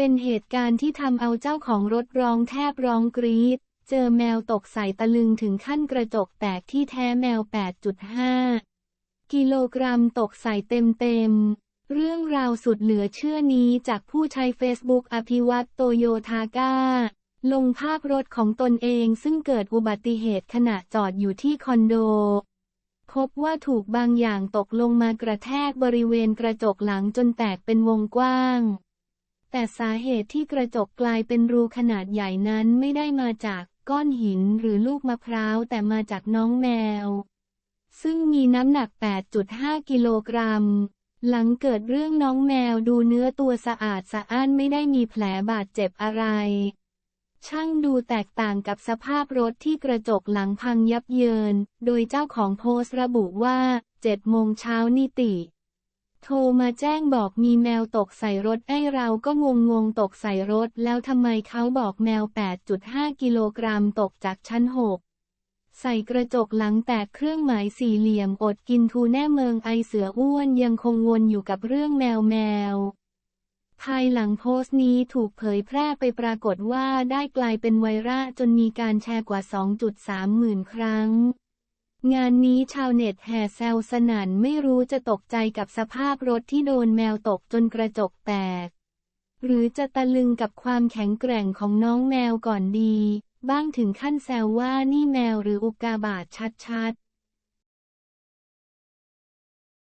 เป็นเหตุการณ์ที่ทำเอาเจ้าของรถร้องแทบร้องกรีด เจอแมวตกใส่ตะลึงถึงขั้นกระจกแตกที่แท้แมว 8.5 กิโลกรัมตกใส่เต็มเต็มๆเรื่องราวสุดเหลือเชื่อนี้จากผู้ใช้เฟซบุ๊กอภิวัตโตโยทาก้า ลงภาพรถของตนเองซึ่งเกิดอุบัติเหตุขณะจอดอยู่ที่คอนโด พบว่าถูกบางอย่างตกลงมากระแทกบริเวณกระจกหลังจนแตกเป็นวงกว้าง แต่สาเหตุที่กระจกกลายเป็นรูขนาดใหญ่นั้นไม่ได้มาจากก้อนหินหรือลูกมะพร้าวแต่มาจากน้องแมว ซึ่งมีน้ำหนัก 8.5 กิโลกรัม หลังเกิดเรื่องน้องแมวดูเนื้อตัวสะอาดสะอ้านไม่ได้มีแผลบาดเจ็บอะไร ช่างดูแตกต่างกับสภาพรถที่กระจกหลังพังยับเยิน โดยเจ้าของโพสต์ระบุว่า 7 โมงเช้านิติ โทรมาแจ้งบอกมีแมวตกใส่รถไอ้เราก็งงงงตกใส่รถ แล้วทำไมเขาบอกแมว 8.5 กิโลกรัมตกจากชั้น6ใส่กระจกหลังแตกเครื่องหมายสี่เหลี่ยมอดกินทูแน่เมืองไอเสืออ้วนยังคงวนอยู่กับเรื่องแมวแมว ภายหลังโพสต์นี้ถูกเผยแพร่ไปปรากฏว่าได้กลายเป็นไวรัลจนมีการแชร์กว่า 2.3 หมื่นครั้ง งานนี้ชาวเน็ตแห่แซวสนั่นไม่รู้จะตกใจกับสภาพรถที่โดนแมวตกจนกระจกแตก หรือจะตะลึงกับความแข็งแกร่งของน้องแมวก่อนดี บ้างถึงขั้นแซวว่านี่แมวหรืออุกาบาตชัดๆ